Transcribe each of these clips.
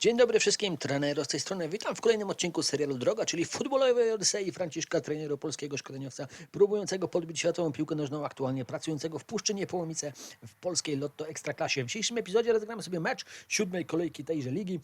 Dzień dobry wszystkim, trener z tej strony. Witam w kolejnym odcinku serialu Droga, czyli futbolowej Odysei Franciszka, trenera polskiego szkoleniowca, próbującego podbić światową piłkę nożną, aktualnie pracującego w Puszczynie Połomice w polskiej Lotto Ekstraklasie. W dzisiejszym epizodzie rozegramy sobie mecz siódmej kolejki tejże ligi.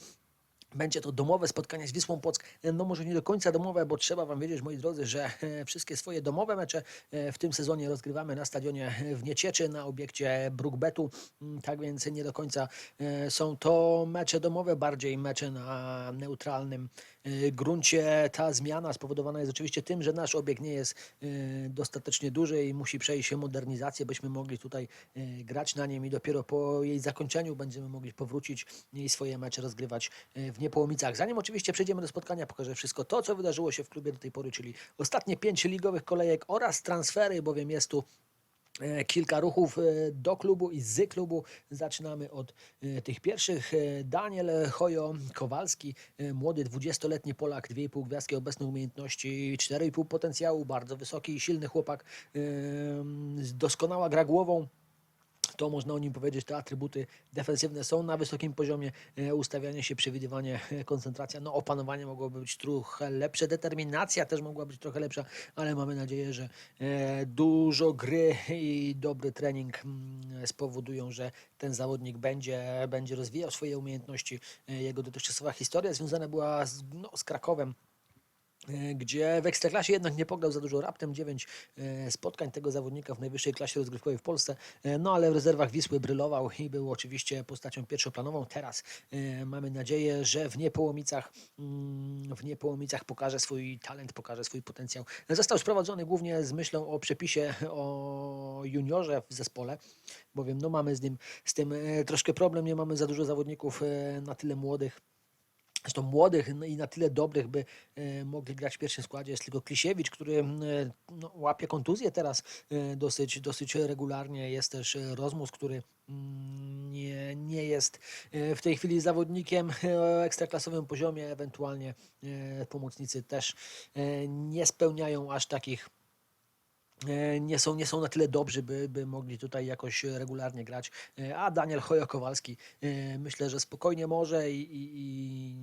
Będzie to domowe spotkanie z Wisłą Płock. No może nie do końca domowe, bo trzeba Wam wiedzieć, moi drodzy, że e, wszystkie swoje domowe mecze e, w tym sezonie rozgrywamy na stadionie w Niecieczy, na obiekcie Brookbetu. Mm, Tak więc nie do końca e, są to mecze domowe, bardziej mecze na neutralnym e, gruncie. Ta zmiana spowodowana jest oczywiście tym, że nasz obiekt nie jest e, dostatecznie duży i musi przejść się modernizację, byśmy mogli tutaj e, grać na nim i dopiero po jej zakończeniu będziemy mogli powrócić i swoje mecze rozgrywać w Niepołomicach. Zanim oczywiście przejdziemy do spotkania, pokażę wszystko to, co wydarzyło się w klubie do tej pory, czyli ostatnie pięć ligowych kolejek oraz transfery, bowiem jest tu kilka ruchów e, do klubu i z klubu. Zaczynamy od e, tych pierwszych. E, Daniel Hojo Kowalski, e, młody 20-letni Polak, 2,5 gwiazdki obecnych umiejętności, 4,5 potencjału, bardzo wysoki i silny chłopak, e, doskonała gra głową. To można o nim powiedzieć, te atrybuty defensywne są na wysokim poziomie, e, ustawianie się, przewidywanie, e, koncentracja, no opanowanie mogłoby być trochę lepsze, determinacja też mogła być trochę lepsza, ale mamy nadzieję, że e, dużo gry i dobry trening mm, spowodują, że ten zawodnik będzie, będzie rozwijał swoje umiejętności. Jego dotychczasowa historia związana była z, no, z Krakowem, gdzie w Ekstraklasie jednak nie pograł za dużo, raptem 9 e, spotkań tego zawodnika w najwyższej klasie rozgrywkowej w Polsce, e, no ale w rezerwach Wisły brylował i był oczywiście postacią pierwszoplanową. Teraz e, mamy nadzieję, że w Niepołomicach, mm, w Niepołomicach pokaże swój talent, pokaże swój potencjał. Został sprowadzony głównie z myślą o przepisie o juniorze w zespole, bowiem no mamy z, nim, z tym e, troszkę problem, nie mamy za dużo zawodników e, na tyle młodych, Zresztą młodych no i na tyle dobrych, by e, mogli grać w pierwszym składzie. Jest tylko Klisiewicz, który e, no, łapie kontuzję teraz e, dosyć, dosyć regularnie. Jest też Rozmus, który mm, nie, nie jest w tej chwili zawodnikiem o ekstraklasowym poziomie. Ewentualnie pomocnicy też nie spełniają aż takich nie są, nie są na tyle dobrzy, by, by mogli tutaj jakoś regularnie grać. E, A Daniel Hojo-Kowalski e, myślę, że spokojnie może i, i, i,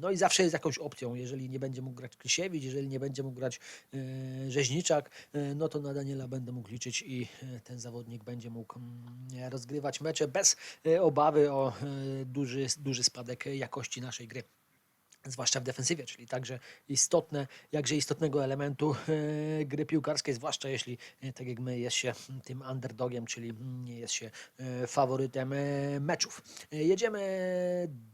no i zawsze jest jakąś opcją. Jeżeli nie będzie mógł grać Krysiewicz, jeżeli nie będzie mógł grać e, Rzeźniczak, e, no to na Daniela będę mógł liczyć i e, ten zawodnik będzie mógł mm, rozgrywać mecze bez e, obawy o e, duży, duży spadek jakości naszej gry zwłaszcza w defensywie, czyli także istotne, jakże istotnego elementu e, gry piłkarskiej, zwłaszcza jeśli, e, tak jak my, jest się tym underdogiem, czyli nie jest się e, faworytem meczów. Jedziemy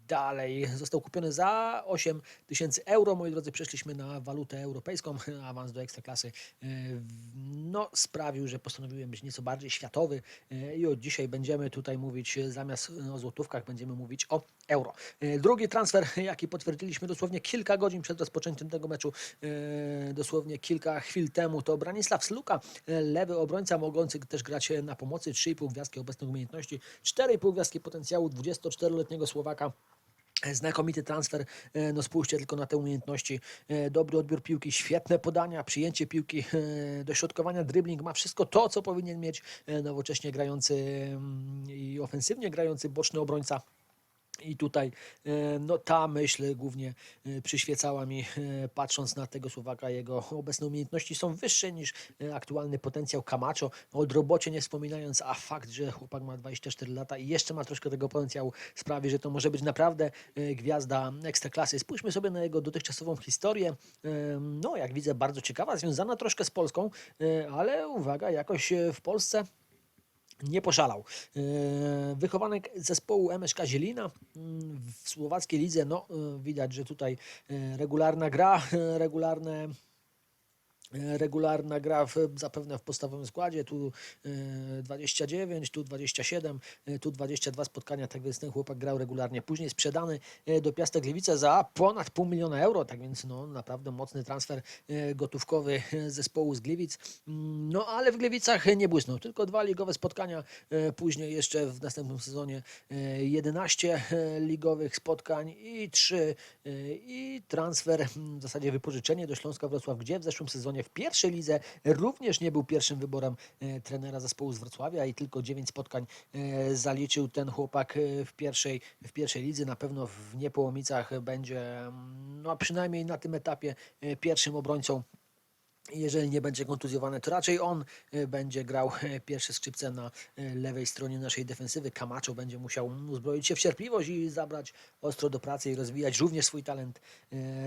dalej. Został kupiony za 8 tysięcy euro. Moi drodzy, przeszliśmy na walutę europejską. Awans do ekstraklasy e, no, sprawił, że postanowiłem być nieco bardziej światowy e, i od dzisiaj będziemy tutaj mówić, e, zamiast o złotówkach, będziemy mówić o euro. Drugi transfer, jaki potwierdziliśmy dosłownie kilka godzin przed rozpoczęciem tego meczu, dosłownie kilka chwil temu, to Branisław Sluka, lewy obrońca mogący też grać na pomocy, 3,5 gwiazdki obecnych umiejętności, 4,5 gwiazdki potencjału 24-letniego Słowaka. Znakomity transfer, e, no spójrzcie tylko na te umiejętności. E, Dobry odbiór piłki, świetne podania, przyjęcie piłki, e, dośrodkowania, dribbling, ma wszystko to, co powinien mieć nowocześnie grający mm, i ofensywnie grający boczny obrońca. I tutaj e, no, ta myśl głównie e, przyświecała mi, e, patrząc na tego Słowaka. Jego obecne umiejętności są wyższe niż aktualny potencjał Camacho. O robocie nie wspominając, a fakt, że chłopak ma 24 lata i jeszcze ma troszkę tego potencjału, sprawi, że to może być naprawdę gwiazda ekstraklasy. Spójrzmy sobie na jego dotychczasową historię. No, jak widzę, bardzo ciekawa, związana troszkę z Polską, ale uwaga, jakoś w Polsce nie poszalał. E, Wychowanek zespołu MSK Zielina mm, w słowackiej lidze, no e, widać, że tutaj e, regularna gra, regularne regularna gra w, zapewne w podstawowym składzie, tu e, 29, tu 27, e, tu 22 spotkania, tak więc ten chłopak grał regularnie. Później sprzedany e, do Piasta Gliwice za ponad pół miliona euro, tak więc no, naprawdę mocny transfer e, gotówkowy e, zespołu z Gliwic. Mm, No ale w Gliwicach nie błysnął, tylko dwa ligowe spotkania, e, później jeszcze w następnym sezonie e, 11 e, ligowych spotkań i 3 i transfer, w zasadzie wypożyczenie do Śląska Wrocław, gdzie w zeszłym sezonie w pierwszej lidze również nie był pierwszym wyborem e, trenera zespołu z Wrocławia i tylko 9 spotkań e, zaliczył ten chłopak e, w pierwszej, w pierwszej lidze. Na pewno w Niepołomicach będzie, mm, no przynajmniej na tym etapie, pierwszym obrońcą jeżeli nie będzie kontuzjowany, to raczej on e, będzie grał e, pierwsze skrzypce na e, lewej stronie naszej defensywy. Camacho będzie musiał uzbroić się w cierpliwość i zabrać ostro do pracy i rozwijać również swój talent,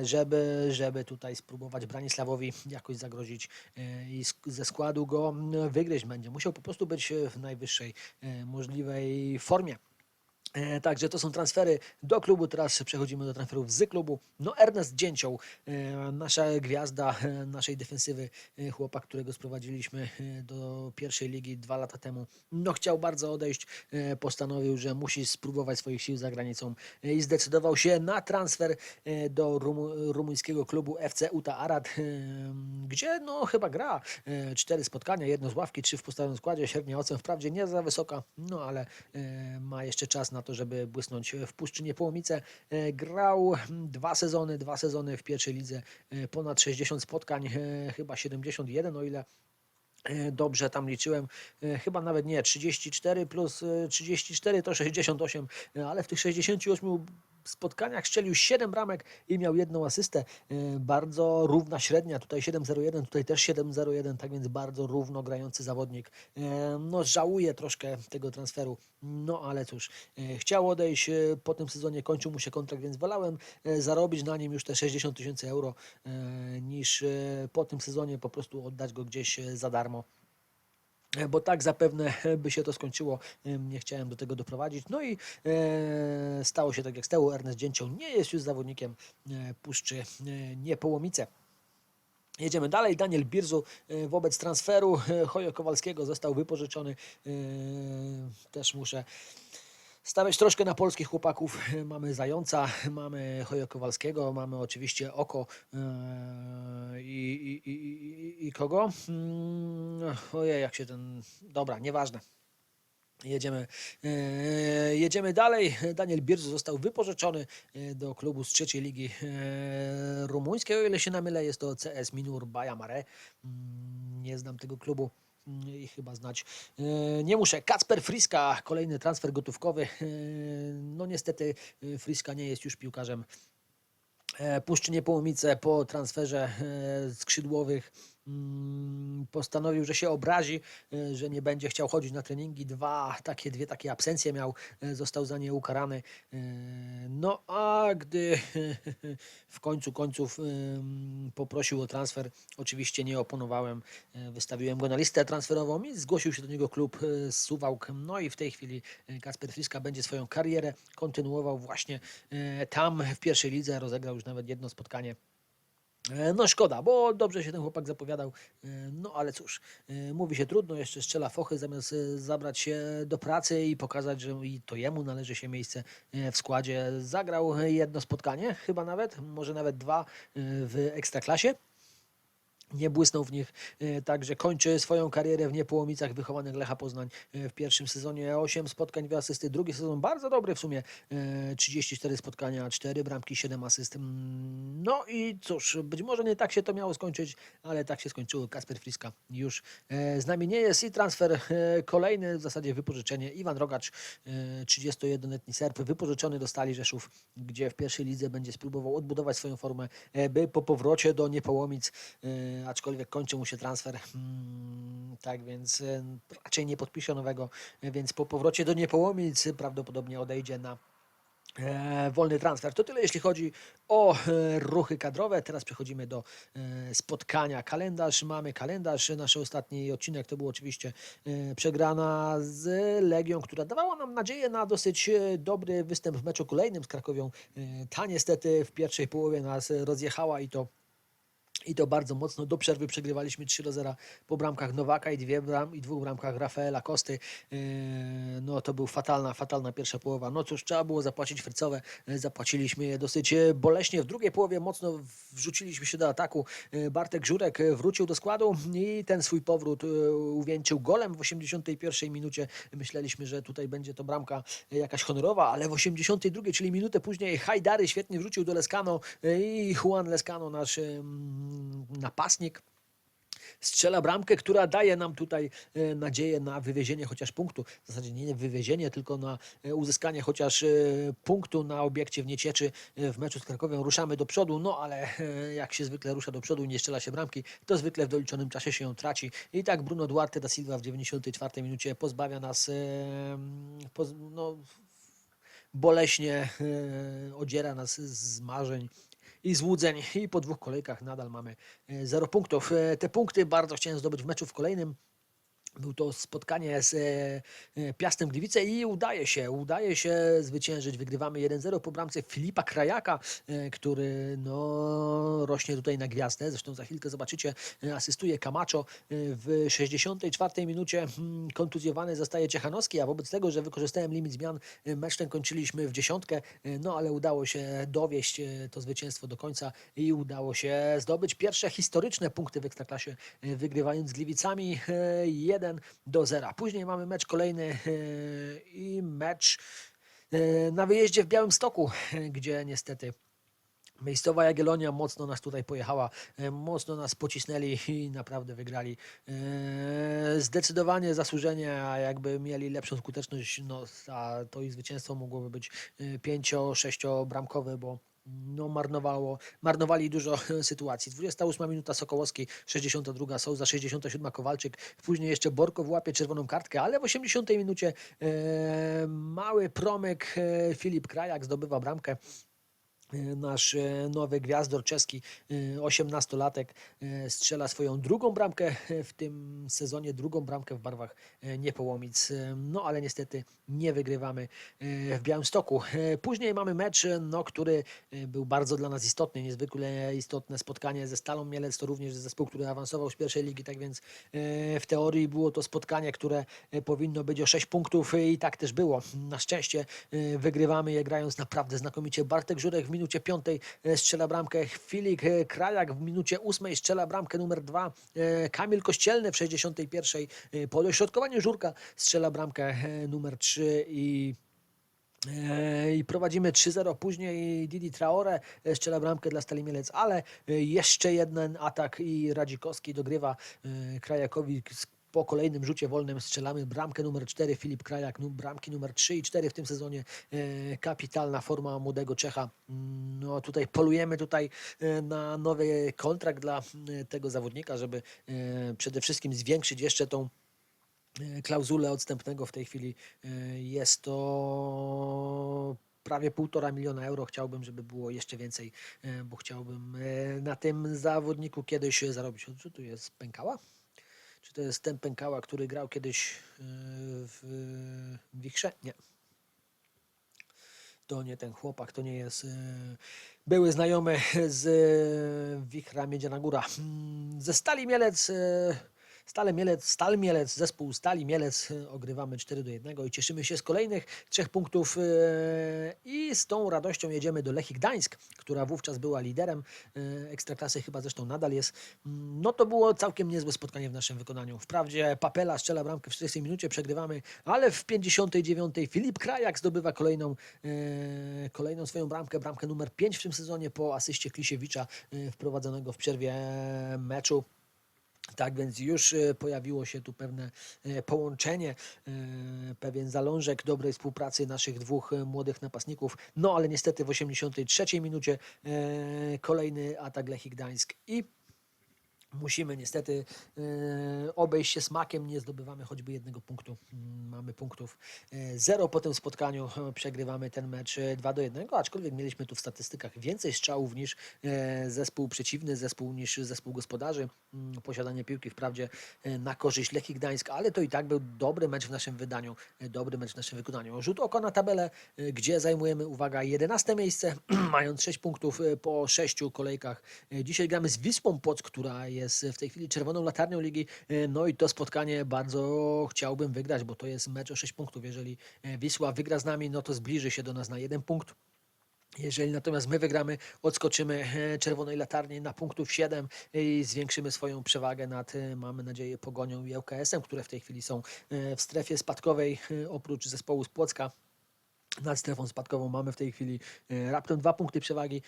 żeby, żeby tutaj spróbować Branisławowi jakoś zagrozić i ze składu go wygryźć. Będzie musiał po prostu być w najwyższej możliwej formie. E, Także to są transfery do klubu. Teraz przechodzimy do transferów z klubu. No Ernest Dzięcioł, e, nasza gwiazda e, naszej defensywy, chłopak, którego sprowadziliśmy do pierwszej ligi dwa lata temu. No chciał bardzo odejść, postanowił, że musi spróbować swoich sił za granicą i zdecydował się na transfer do rumu, rumuńskiego klubu FC Uta Arad, gdzie no chyba gra cztery spotkania, jedno z ławki, trzy w podstawowym składzie, średnia ocen wprawdzie nie za wysoka, no ale ma jeszcze czas na to, żeby błysnąć w Puszczynie Połomice. E, Grał mm, dwa sezony, dwa sezony w pierwszej lidze, e, ponad 60 spotkań, e, chyba 71 o ile dobrze tam liczyłem, chyba nawet nie, 34 plus e, 34 to 68, e, ale w tych 68 spotkaniach strzelił 7 bramek i miał jedną asystę. E, Bardzo równa średnia, tutaj 7-0-1, tutaj też 7-0-1, tak więc bardzo równo grający zawodnik. E, No żałuje troszkę tego transferu, no ale cóż, e, chciał odejść, po tym sezonie kończył mu się kontrakt, więc wolałem zarobić na nim już te 60 tysięcy euro, niż po tym sezonie po prostu oddać go gdzieś za darmo. E, Bo tak zapewne by się to skończyło. Nie chciałem do tego doprowadzić. No i e, stało się tak jak stało. Ernest Dzięcioł nie jest już zawodnikiem e, Puszczy e, Niepołomice. Jedziemy dalej. Daniel Birzu e, wobec transferu Hojo Kowalskiego został wypożyczony. E, Też muszę stawiać troszkę na polskich chłopaków. Mamy Zająca, mamy Hojo Kowalskiego, mamy oczywiście Oko e, i, i, i, i, kogo? Mm, Ojej, jak się ten... Dobra, nieważne. Jedziemy, e, jedziemy dalej. Daniel Birzu został wypożyczony e, do klubu z trzeciej ligi rumuńskiej. O ile się namylę, jest to CS Minur Baja Mare. Mm, Nie znam tego klubu chyba znać e, nie muszę. Kacper Friska, kolejny transfer gotówkowy. E, No niestety e, Friska nie jest już piłkarzem e, Puszczynie Połomice po transferze skrzydłowych mm, postanowił, że się obrazi, e, że nie będzie chciał chodzić na treningi. Dwa takie, dwie takie absencje miał, e, został za nie ukarany. E, No a gdy w końcu końców em, poprosił o transfer, oczywiście nie oponowałem, wystawiłem go na listę transferową i zgłosił się do niego klub z Suwałk. No i w tej chwili Kasper Friska będzie swoją karierę kontynuował właśnie tam w pierwszej lidze, rozegrał już nawet jedno spotkanie. E, No szkoda, bo dobrze się ten chłopak zapowiadał, e, no ale cóż, e, mówi się trudno, jeszcze strzela fochy zamiast zabrać się do pracy i pokazać, że i to jemu należy się miejsce w składzie. Zagrał jedno spotkanie, chyba nawet, może nawet dwa w Ekstraklasie. Nie błysnął w nich, e, także kończy swoją karierę w Niepołomicach wychowanych Lecha Poznań e, w pierwszym sezonie 8 spotkań, 2 asysty, drugi sezon bardzo dobry w sumie, e, 34 spotkania, 4 bramki, 7 asyst. Mm, No i cóż, być może nie tak się to miało skończyć, ale tak się skończyło. Kasper Friska już e, z nami nie jest i transfer e, kolejny, w zasadzie wypożyczenie. Iwan Rogacz, e, 31-letni Serb, wypożyczony do Stali Rzeszów, gdzie w pierwszej lidze będzie spróbował odbudować swoją formę, e, by po powrocie do Niepołomic e, aczkolwiek kończy mu się transfer, mm, tak więc e, raczej nie podpisze nowego, e, więc po powrocie do Niepołomic prawdopodobnie odejdzie na e, wolny transfer. To tyle jeśli chodzi o e, ruchy kadrowe. Teraz przechodzimy do e, spotkania. Kalendarz, mamy kalendarz. Nasz ostatni odcinek to był oczywiście przegrana z Legią, która dawała nam nadzieję na dosyć dobry występ w meczu kolejnym z Krakowią. Ta niestety w pierwszej połowie nas rozjechała i to i to bardzo mocno. Do przerwy przegrywaliśmy 3 do 0 po bramkach Nowaka i, dwie bram, i dwóch bramkach Rafaela Kosty. Yy, No to był fatalna, fatalna pierwsza połowa. No cóż, trzeba było zapłacić Frycowe. Yy, Zapłaciliśmy je dosyć e, boleśnie. W drugiej połowie mocno wrzuciliśmy się do ataku. Yy, Bartek Żurek wrócił do składu i ten swój powrót uwieńczył golem w 81 minucie. Myśleliśmy, że tutaj będzie to bramka jakaś honorowa, ale w 82, czyli minutę później Hajdary świetnie wrzucił do Leskano e, i Juan Leskano, nasz napastnik, strzela bramkę, która daje nam tutaj e, nadzieję na wywiezienie chociaż punktu. W zasadzie nie wywiezienie, tylko na e, uzyskanie chociaż e, punktu na obiekcie w Niecieczy w meczu z Krakowią. Ruszamy do przodu, no ale jak się zwykle rusza do przodu i nie strzela się bramki, to zwykle w doliczonym czasie się ją traci. I tak Bruno Duarte da Silva w 94 minucie pozbawia nas no, boleśnie odziera nas z marzeń i złudzeń i po dwóch kolejkach nadal mamy e, zero punktów. E, Te punkty bardzo chciałem zdobyć w meczu w kolejnym. Był to spotkanie z e, e, Piastem Gliwice i udaje się, udaje się zwyciężyć. Wygrywamy 1-0 po bramce Filipa Krajaka, e, który no, rośnie tutaj na gwiazdę. Zresztą za chwilkę zobaczycie, asystuje Camacho. E, W 64 minucie mm, kontuzjowany zostaje Ciechanowski, a wobec tego, że wykorzystałem limit zmian, mecz ten kończyliśmy w dziesiątkę, no ale udało się dowieść to zwycięstwo do końca i udało się zdobyć pierwsze historyczne punkty w Ekstraklasie, wygrywając z Gliwicami e, 1 do 0. Później mamy mecz kolejny e, i mecz e, na wyjeździe w Białymstoku, e, gdzie niestety Miejscowa Jagiellonia mocno nas tutaj pojechała, mocno nas pocisnęli i naprawdę wygrali. Zdecydowanie zasłużenie, a jakby mieli lepszą skuteczność, no, to ich zwycięstwo mogłoby być e, pięcio, sześcio bramkowe, bo no, marnowało, marnowali dużo sytuacji. 28 minuta Sokołowski, 62 Souza, 67 Kowalczyk, później jeszcze Borkow łapie czerwoną kartkę, ale w 80 minucie e, mały promyk e, Filip Krajak zdobywa bramkę nasz e, nowy gwiazdor czeski, e, 18-latek, e, strzela swoją drugą bramkę e, w tym sezonie, drugą bramkę w barwach e, Niepołomic. E, No ale niestety nie wygrywamy e, w Białymstoku. E, Później mamy mecz, e, no, który e, był bardzo dla nas istotny, niezwykle istotne spotkanie ze Stalą Mielec, to również zespół, który awansował z pierwszej ligi, tak więc e, w teorii było to spotkanie, które e, powinno być o 6 punktów e, i tak też było. Na szczęście e, wygrywamy je grając naprawdę znakomicie. Bartek Żurek w minucie piątej e, strzela bramkę, Filik e, Krajak w minucie ósmej strzela bramkę numer dwa, e, Kamil Kościelny w 61 e, po dośrodkowaniu Żurka strzela bramkę numer 3 i I prowadzimy 3-0. Później Didi Traore strzela bramkę dla Stali Mielec, ale jeszcze jeden atak i Radzikowski dogrywa Krajakowi po kolejnym rzucie wolnym strzelamy bramkę numer 4, Filip Krajak, bramki numer 3 i 4 w tym sezonie. E, Kapitalna forma młodego Czecha. Mm, No tutaj polujemy tutaj e, na nowy kontrakt dla e, tego zawodnika, żeby przede wszystkim zwiększyć jeszcze tą klauzulę odstępnego w tej chwili jest to prawie półtora miliona euro. Chciałbym, żeby było jeszcze więcej, bo chciałbym na tym zawodniku kiedyś zarobić. Co tu jest? Pękała? Czy to jest ten Pękała, który grał kiedyś e, w Wichrze? Nie. To nie ten chłopak, to nie jest e, były znajomy z e, Wichra Miedziana Góra. Mm, Ze Stali Mielec Stale Mielec, Stal Mielec, zespół Stali Mielec e, ogrywamy 4 do 1 i cieszymy się z kolejnych trzech punktów e, i z tą radością jedziemy do Lechii Gdańsk, która wówczas była liderem e, Ekstraklasy, chyba zresztą nadal jest. Mm, No to było całkiem niezłe spotkanie w naszym wykonaniu. Wprawdzie Papela strzela bramkę w 40 minucie, przegrywamy, ale w 59 Filip Krajak zdobywa kolejną, e, kolejną swoją bramkę, bramkę numer 5 w tym sezonie po asyście Klisiewicza e, wprowadzonego w przerwie meczu. Tak więc już e, pojawiło się tu pewne e, połączenie, e, pewien zalążek dobrej współpracy naszych dwóch młodych napastników. No ale niestety w 83 minucie kolejny atak Lechii Gdańsk i Musimy niestety e, obejść się smakiem, nie zdobywamy choćby jednego punktu. Mm, Mamy punktów e, zero po tym spotkaniu, e, przegrywamy ten mecz e, 2 do 1, aczkolwiek mieliśmy tu w statystykach więcej strzałów niż e, zespół przeciwny, zespół niż zespół gospodarzy. Mm, Posiadanie piłki wprawdzie e, na korzyść Lechii Gdańsk, ale to i tak był dobry mecz w naszym wydaniu, e, dobry mecz w naszym wykonaniu. Rzut oko na tabelę, e, gdzie zajmujemy, uwaga, 11 miejsce, mając 6 punktów e, po 6 kolejkach. E, Dzisiaj gramy z Wisłą Płock, która jest w tej chwili czerwoną latarnią ligi. E, No i to spotkanie bardzo chciałbym wygrać, bo to jest mecz o 6 punktów. Jeżeli e, Wisła wygra z nami, no to zbliży się do nas na jeden punkt. Jeżeli natomiast my wygramy, odskoczymy e, czerwonej latarni na punktów 7 i zwiększymy swoją przewagę nad, mamy nadzieję, Pogonią i ŁKS-em, które w tej chwili są w strefie spadkowej, oprócz zespołu z Płocka. Nad strefą spadkową mamy w tej chwili raptem dwa punkty przewagi.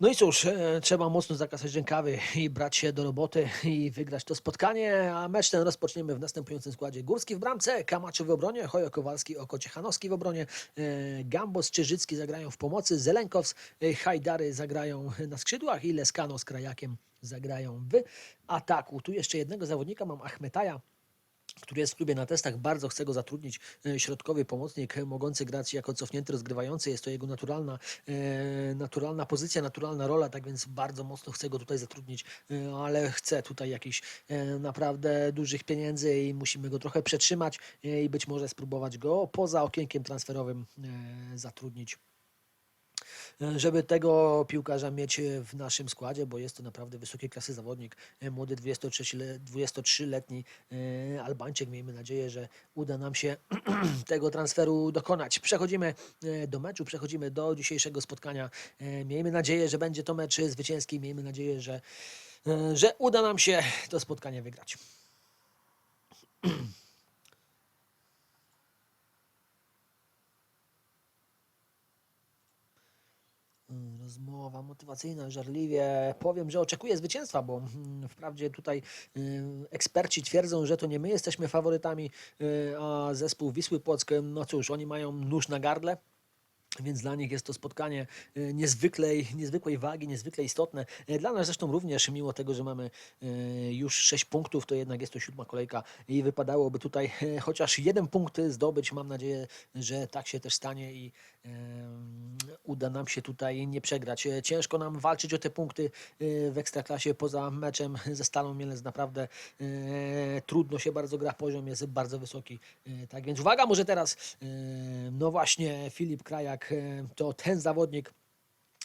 No i cóż, e, trzeba mocno zakasać rękawy i brać się do roboty i wygrać to spotkanie, a mecz ten rozpoczniemy w następującym składzie. Górski w bramce, Kamaczy w obronie, Hojo Kowalski, Oko Ciechanowski w obronie, e, Gambos, Czyżycki zagrają w pomocy, Zelenkows, e, Hajdary zagrają na skrzydłach i Leskano z Krajakiem zagrają w ataku. Tu jeszcze jednego zawodnika mam, Achmetaja, który jest w klubie na testach, bardzo chce go zatrudnić. e, Środkowy pomocnik, e, mogący grać jako cofnięty rozgrywający. Jest to jego naturalna, e, naturalna pozycja, naturalna rola, tak więc bardzo mocno chce go tutaj zatrudnić, ale chce tutaj jakichś naprawdę dużych pieniędzy i musimy go trochę przetrzymać i być może spróbować go poza okienkiem transferowym zatrudnić żeby tego piłkarza mieć w naszym składzie, bo jest to naprawdę wysokiej klasy zawodnik, e, młody 23-le- 23-letni e, Albańczyk. Miejmy nadzieję, że uda nam się tego transferu dokonać. Przechodzimy e, do meczu, przechodzimy do dzisiejszego spotkania. Miejmy nadzieję, że będzie to mecz zwycięski, miejmy nadzieję, że, że uda nam się to spotkanie wygrać. Rozmowa motywacyjna, żarliwie powiem, że oczekuję zwycięstwa, bo mm, wprawdzie tutaj y, eksperci twierdzą, że to nie my jesteśmy faworytami, y, a zespół Wisły Płock, no cóż, oni mają nóż na gardle. Więc dla nich jest to spotkanie e, niezwykłej, niezwykłej wagi, niezwykle istotne. E, Dla nas zresztą również, mimo tego, że mamy e, już 6 punktów, to jednak jest to siódma kolejka i wypadałoby tutaj chociaż jeden punkt zdobyć. Mam nadzieję, że tak się też stanie i uda nam się tutaj nie przegrać. Ciężko nam walczyć o te punkty w Ekstraklasie poza meczem ze Stalą Mielec. Naprawdę trudno się bardzo gra, poziom jest bardzo wysoki. Tak więc uwaga, może teraz, no właśnie, Filip Krajak to ten zawodnik,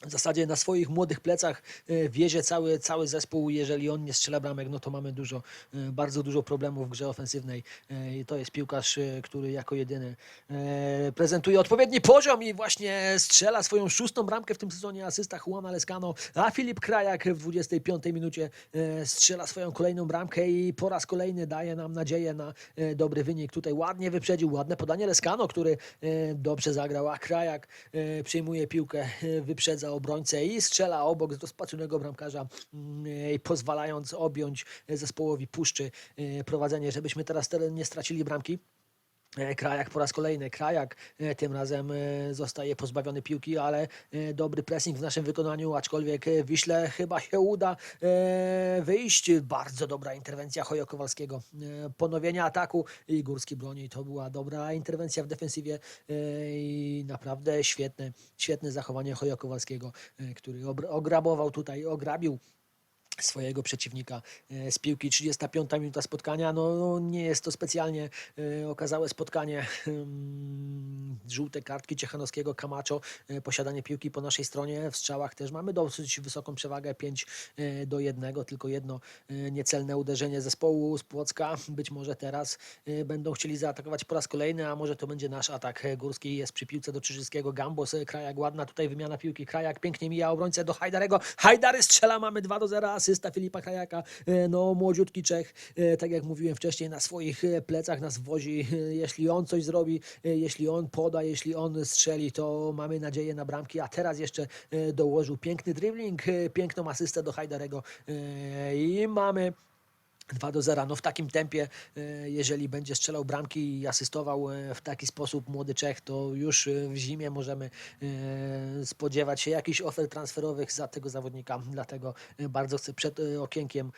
w zasadzie na swoich młodych plecach e, wiezie cały, cały zespół. Jeżeli on nie strzela bramek, no to mamy dużo, e, bardzo dużo problemów w grze ofensywnej. E, I to jest piłkarz, który jako jedyny prezentuje odpowiedni poziom i właśnie strzela swoją szóstą bramkę w tym sezonie asysta Juana Lescano, a Filip Krajak w 25 minucie strzela swoją kolejną bramkę i po raz kolejny daje nam nadzieję na dobry wynik. Tutaj ładnie wyprzedził, ładne podanie Lescano, który dobrze zagrał, a Krajak przyjmuje piłkę, wyprzedza obrońcę i strzela obok z rozpaczonego bramkarza, mm, pozwalając objąć zespołowi Puszczy e, prowadzenie, żebyśmy teraz te- nie stracili bramki. E, Krajak po raz kolejny. Krajak e, tym razem e, zostaje pozbawiony piłki, ale dobry pressing w naszym wykonaniu, aczkolwiek Wiśle chyba się uda wyjść. Bardzo dobra interwencja Hojo Kowalskiego. Ponowienie ataku i Górski broni. To była dobra interwencja w defensywie i naprawdę świetne, świetne zachowanie Hojo Kowalskiego, który ograbował tutaj, ograbił swojego przeciwnika e, z piłki. 35 minuta spotkania. No, nie jest to specjalnie e, okazałe spotkanie. Hmm, Żółte kartki Ciechanowskiego, Camacho, e, posiadanie piłki po naszej stronie. W strzałach też mamy dosyć wysoką przewagę 5 e, do 1, tylko jedno niecelne uderzenie zespołu z Płocka. Być może teraz będą chcieli zaatakować po raz kolejny, a może to będzie nasz atak. Górski jest przy piłce do Czyżyckiego, Gambos, Krajak ładna tutaj wymiana piłki. Krajak pięknie mija obrońcę do Hajdarego. Hajdary strzela, mamy 2 do 0, asysta Filipa Krajaka. E, No, młodziutki Czech, e, tak jak mówiłem wcześniej, na swoich e, plecach nas wozi. Jeśli on coś zrobi, jeśli on poda, jeśli on strzeli, to mamy nadzieję na bramki. A teraz jeszcze dołożył piękny dribbling, piękną asystę do Hajdarego i mamy 2 do 0. No w takim tempie, e, jeżeli będzie strzelał bramki i asystował e, w taki sposób młody Czech, to już e, w zimie możemy spodziewać się jakichś ofert transferowych za tego zawodnika. Dlatego bardzo chcę przed okienkiem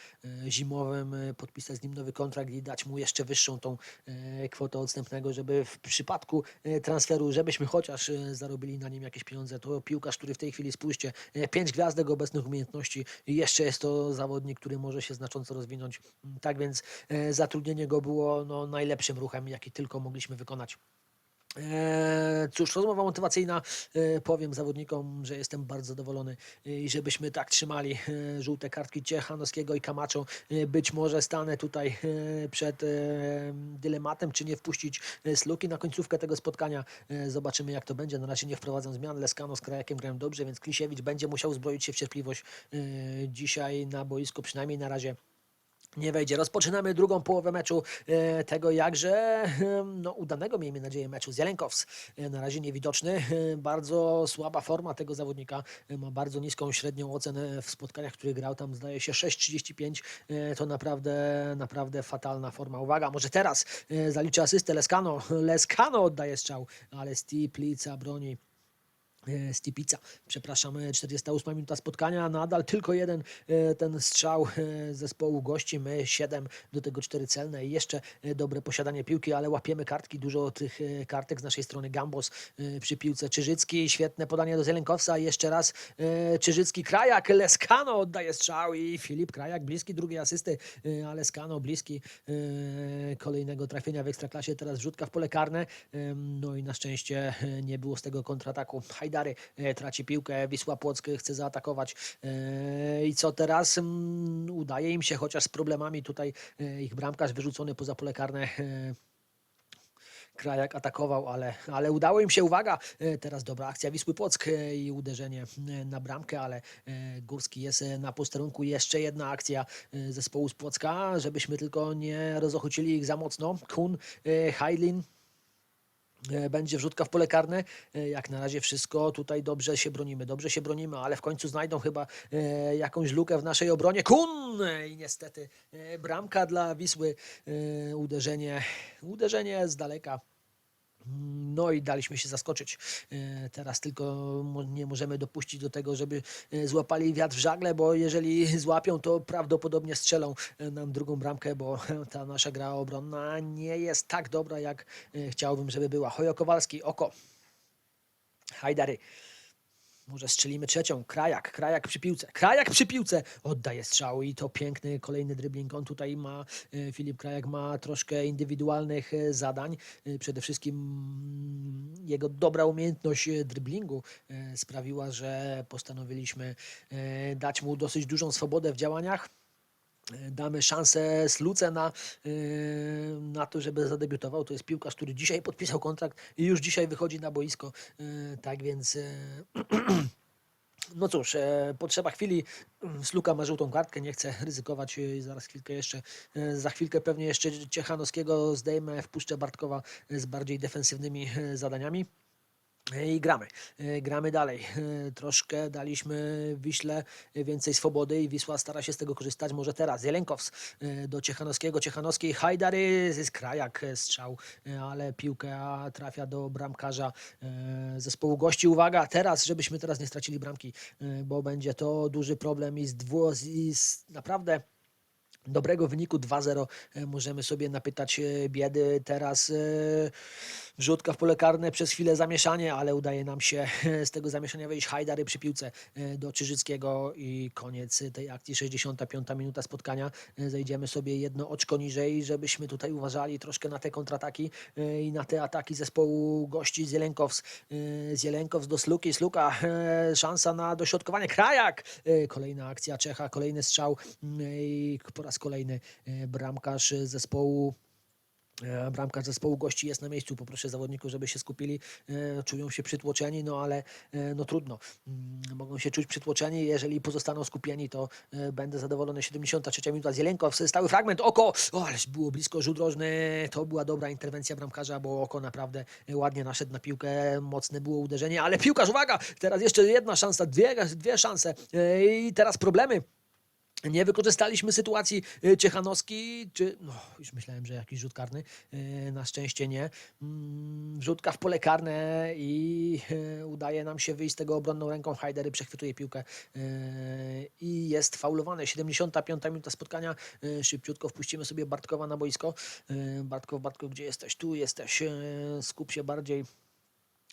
zimowym podpisać z nim nowy kontrakt i dać mu jeszcze wyższą tą kwotę odstępnego, żeby w przypadku transferu, żebyśmy chociaż zarobili na nim jakieś pieniądze. To piłkarz, który w tej chwili spójrzcie, pięć gwiazdek obecnych umiejętności jeszcze jest to zawodnik, który może się znacząco rozwinąć. Tak więc e, zatrudnienie go było no, najlepszym ruchem, jaki tylko mogliśmy wykonać. Eee, Cóż, rozmowa motywacyjna. E, Powiem zawodnikom, że jestem bardzo zadowolony e, i żebyśmy tak trzymali e, żółte kartki Ciechanowskiego i Kamacho. E, Być może stanę tutaj e, przed e, dylematem, czy nie wpuścić e, Sluki na końcówkę tego spotkania. E, Zobaczymy, jak to będzie. Na razie nie wprowadzam zmian. Leskano z Krajakiem grają dobrze, więc Klisiewicz będzie musiał zbroić się w cierpliwość e, dzisiaj na boisku, przynajmniej na razie. Nie wejdzie. Rozpoczynamy drugą połowę meczu e, tego jakże no, udanego, miejmy nadzieję, meczu z Jelenkowc. E, na razie niewidoczny. E, bardzo słaba forma tego zawodnika. Ma bardzo niską średnią ocenę w spotkaniach, w których grał. Tam zdaje się 6,35. E, to naprawdę, naprawdę fatalna forma. Uwaga, może teraz zaliczy asystę Leskano. Leskano oddaje strzał, ale Stiplica broni. E, Stipica, przepraszam, e, 48 minuta spotkania, nadal tylko jeden e, ten strzał e, zespołu gości, my 7, do tego 4 celne i jeszcze e, dobre posiadanie piłki, ale łapiemy kartki, dużo tych e, kartek z naszej strony, Gambos e, przy piłce, Czyżycki, świetne podanie do Zielenkowca, jeszcze raz e, Czyżycki, Krajak, Leskano oddaje strzał i Filip Krajak, bliski drugiej asysty, e, a Leskano bliski e, kolejnego trafienia w Ekstraklasie, teraz wrzutka w pole karne, no i na szczęście e, nie było z tego kontrataku. Hajdary e, traci piłkę, Wisła Płock chce zaatakować E, i co teraz? Mm, Udaje im się, chociaż z problemami tutaj e, ich bramkarz wyrzucony poza pole karne Krajak atakował, ale, ale udało im się, uwaga, teraz dobra akcja Wisły Płock i uderzenie na bramkę, ale Górski jest na posterunku, jeszcze jedna akcja zespołu z Płocka, żebyśmy tylko nie rozochocili ich za mocno. Kun, E, będzie wrzutka w pole karne. E, Jak na razie wszystko tutaj dobrze się bronimy, dobrze się bronimy, ale w końcu znajdą chyba e, jakąś lukę w naszej obronie. Kun! E, I niestety e, bramka dla Wisły, e, uderzenie, uderzenie z daleka. No i daliśmy się zaskoczyć. E, Teraz tylko nie możemy dopuścić do tego, żeby e, złapali wiatr w żagle, bo jeżeli złapią, to prawdopodobnie strzelą e, nam drugą bramkę, bo ta nasza gra obronna nie jest tak dobra, jak chciałbym, żeby była. Hojo Kowalski, oko. Hajdary. Może strzelimy trzecią. Krajak, Krajak przy piłce. Krajak przy piłce oddaje strzał i to piękny kolejny dribbling. On tutaj ma, e, Filip Krajak ma troszkę indywidualnych e, zadań. E, Przede wszystkim mm, jego dobra umiejętność dribblingu e, sprawiła, że postanowiliśmy dać mu dosyć dużą swobodę w działaniach. E, Damy szansę Sluce na, e, na to, żeby zadebiutował. To jest piłkarz, który dzisiaj podpisał kontrakt i już dzisiaj wychodzi na boisko. E, Tak więc no cóż, potrzeba chwili. Sluka ma żółtą kartkę, nie chce ryzykować. Zaraz chwilkę jeszcze, za chwilkę pewnie jeszcze Ciechanowskiego zdejmę, wpuszczę Bartkowa z bardziej defensywnymi zadaniami. I gramy, E, gramy dalej. E, Troszkę daliśmy Wiśle więcej swobody i Wisła stara się z tego korzystać. Może teraz. Jelenkows e, do Ciechanowskiego. Ciechanowski, Hajdary, jest Krajak e, strzał, e, ale piłka trafia do bramkarza e, zespołu gości. Uwaga, teraz, żebyśmy teraz nie stracili bramki, e, bo będzie to duży problem i z, dwu, i z naprawdę dobrego wyniku 2-0 e, możemy sobie napytać e, biedy. Teraz e, wrzutka w pole karne, przez chwilę zamieszanie, ale udaje nam się z tego zamieszania wejść Hajdary przy piłce do Czyżyckiego i koniec tej akcji, 65 minuta spotkania. Zejdziemy sobie jedno oczko niżej, żebyśmy tutaj uważali troszkę na te kontrataki i na te ataki zespołu gości z Jelenkows. e, Z Jelenkows do Sluki, Sluka, szansa na dośrodkowanie, Krajak! Kolejna akcja Czecha, kolejny strzał i po raz kolejny e, bramkarz zespołu E, Bramkarz zespołu gości jest na miejscu. Poproszę zawodników, żeby się skupili. E, Czują się przytłoczeni, no ale no trudno. Mm, Mogą się czuć przytłoczeni. Jeżeli pozostaną skupieni, to będę zadowolony. 73 minuta z Jelenkow. Stały fragment. Oko! O, ależ było blisko rzut rożny. To była dobra interwencja bramkarza, bo oko naprawdę ładnie naszedł na piłkę. Mocne było uderzenie, ale piłkarz, uwaga! Teraz jeszcze jedna szansa, dwie, dwie szanse. I teraz problemy. Nie wykorzystaliśmy sytuacji y, Ciechanowski, czy no, już myślałem, że jakiś rzut karny. y, Na szczęście nie. Mm, Wrzutka w pole karne i y, udaje nam się wyjść z tego obronną ręką. Hajdery przechwytuje piłkę i jest faulowane. 75 minuta spotkania. Szybciutko wpuścimy sobie Bartkowa na boisko. Bartkow, Bartkow, gdzie jesteś? Tu jesteś. Skup się bardziej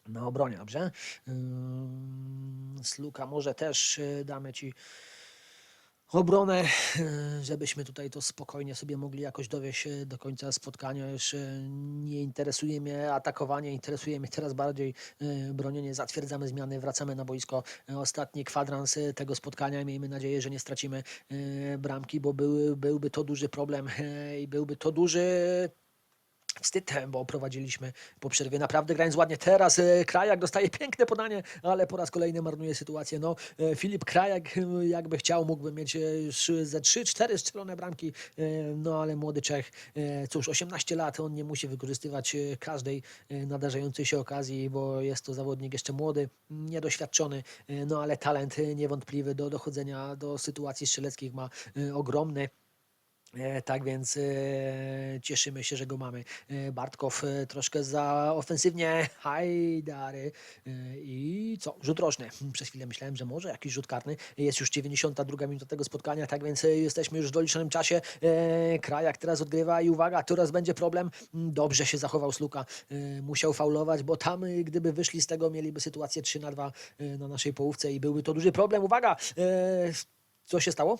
na obronie, dobrze? Sluka może też damy ci obronę, e, żebyśmy tutaj to spokojnie sobie mogli jakoś dowieść e, do końca spotkania. Już e, nie interesuje mnie atakowanie, interesuje mnie teraz bardziej bronienie. Zatwierdzamy zmiany, wracamy na boisko. Ostatni kwadrans tego spotkania. Miejmy nadzieję, że nie stracimy bramki, bo były, byłby to duży problem i byłby to duży Wstyd, bo prowadziliśmy po przerwie naprawdę grając ładnie. Teraz e, Krajak dostaje piękne podanie, ale po raz kolejny marnuje sytuację. No, e, Filip Krajak e, jakby chciał, mógłby mieć ze 3-4 strzelone bramki, no ale młody Czech, cóż, 18 lat, on nie musi wykorzystywać każdej nadarzającej się okazji, bo jest to zawodnik jeszcze młody, niedoświadczony, no ale talent niewątpliwy do dochodzenia do sytuacji strzeleckich ma ogromny. E, Tak więc e, cieszymy się, że go mamy. E, Bartkow troszkę za ofensywnie. Hajdary. I co? Rzut roczny. Hmm, Przez chwilę myślałem, że może jakiś rzut karny. Jest już 92 minuta tego spotkania, tak więc jesteśmy już w doliczonym czasie. Krajak teraz odgrywa i uwaga, teraz będzie problem. Mm, Dobrze się zachował Sluka. Musiał faulować, bo tam gdyby wyszli z tego, mieliby sytuację 3 na 2 e, na naszej połówce i byłby to duży problem. Uwaga! Co się stało?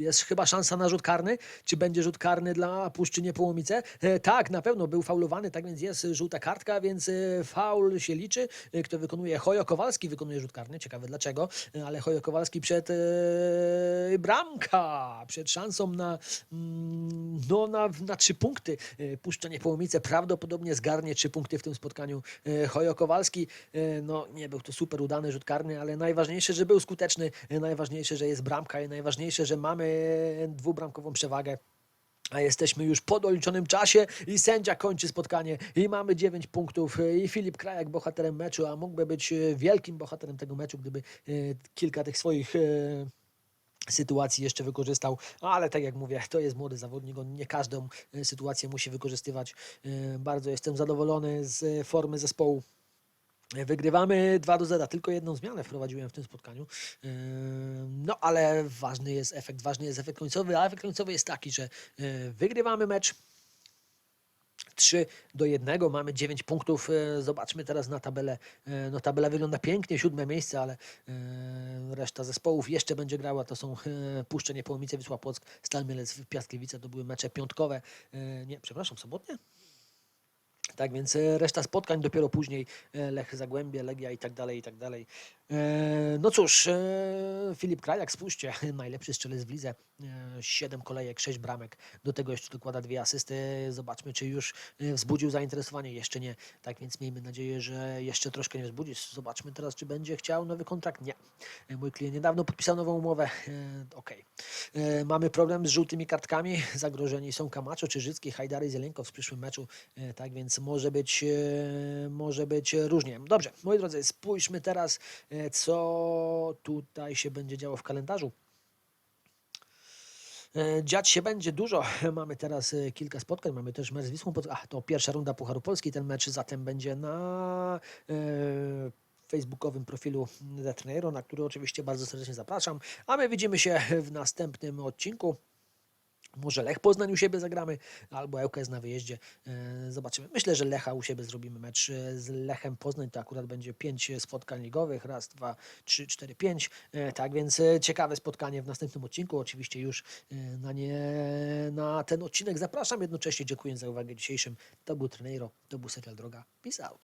Jest chyba szansa na rzut karny. Czy będzie rzut karny dla Puszczy Niepołomice? E, tak, na pewno był faulowany, tak więc jest żółta kartka, więc e, faul się liczy. E, Kto wykonuje? Hojo Kowalski wykonuje rzut karny. Ciekawe dlaczego, ale Hojo Kowalski przed bramka, przed szansą na, mm, no, na, na trzy punkty. E, Puszcza Niepołomice prawdopodobnie zgarnie trzy punkty w tym spotkaniu. Hojo Kowalski, no nie był to super udany rzut karny, ale najważniejsze, że był skuteczny, najważniejsze, że jest bramka i najważniejsze, że mamy dwubramkową przewagę. A jesteśmy już po doliczonym czasie i sędzia kończy spotkanie i mamy 9 punktów i Filip Krajak bohaterem meczu, a mógłby być e, wielkim bohaterem tego meczu, gdyby e, kilka tych swoich e, sytuacji jeszcze wykorzystał, ale tak jak mówię, to jest młody zawodnik, on nie każdą sytuację musi wykorzystywać. Bardzo jestem zadowolony z formy zespołu. Wygrywamy 2 do 0. Tylko jedną zmianę wprowadziłem w tym spotkaniu. Yy, No ale ważny jest efekt, ważny jest efekt końcowy, a efekt końcowy jest taki, że yy, wygrywamy mecz 3 do 1, mamy 9 punktów. Yy, Zobaczmy teraz na tabelę. No tabela wygląda pięknie, siódme miejsce, ale reszta zespołów jeszcze będzie grała. To są Puszcze Niepołomice, Wisła Płock, Stal Mielec, Piaskiewice. To były mecze piątkowe. Nie, przepraszam, sobotnie? Tak więc e, reszta spotkań dopiero później e, Lech Zagłębie, Legia i tak dalej, i tak dalej. E, No cóż, Filip Krajak, spójrzcie, najlepszy strzelec w lidze, e, 7 kolejek, 6 bramek, do tego jeszcze dokłada dwie asysty. Zobaczmy, czy już wzbudził zainteresowanie, jeszcze nie. Tak więc miejmy nadzieję, że jeszcze troszkę nie wzbudzi. Zobaczmy teraz, czy będzie chciał nowy kontrakt. Nie. Mój klient niedawno podpisał nową umowę. Okej. E, Mamy problem z żółtymi kartkami. Zagrożeni są Kamacho, Czyżycki, Hajdary i Zelenkow w przyszłym meczu. Tak więc może być, e, może być różnie. Dobrze, moi drodzy, spójrzmy teraz, e, co tutaj się będzie działo w kalendarzu. E, Dziać się będzie dużo. Mamy teraz kilka spotkań. Mamy też mecz z Wisłą. To pierwsza runda Pucharu Polski. Ten mecz zatem będzie na facebookowym profilu The Trainero, na który oczywiście bardzo serdecznie zapraszam. A my widzimy się w następnym odcinku. Może Lech Poznań u siebie zagramy, albo ŁKS na wyjeździe. E, Zobaczymy. Myślę, że Lecha u siebie zrobimy mecz e, z Lechem Poznań. To akurat będzie pięć spotkań ligowych. Raz, dwa, trzy, cztery, pięć. E, Tak więc ciekawe spotkanie w następnym odcinku. Oczywiście już na, nie, na ten odcinek zapraszam. Jednocześnie dziękuję za uwagę dzisiejszym. To był Trenero, to był serial Droga. Peace out.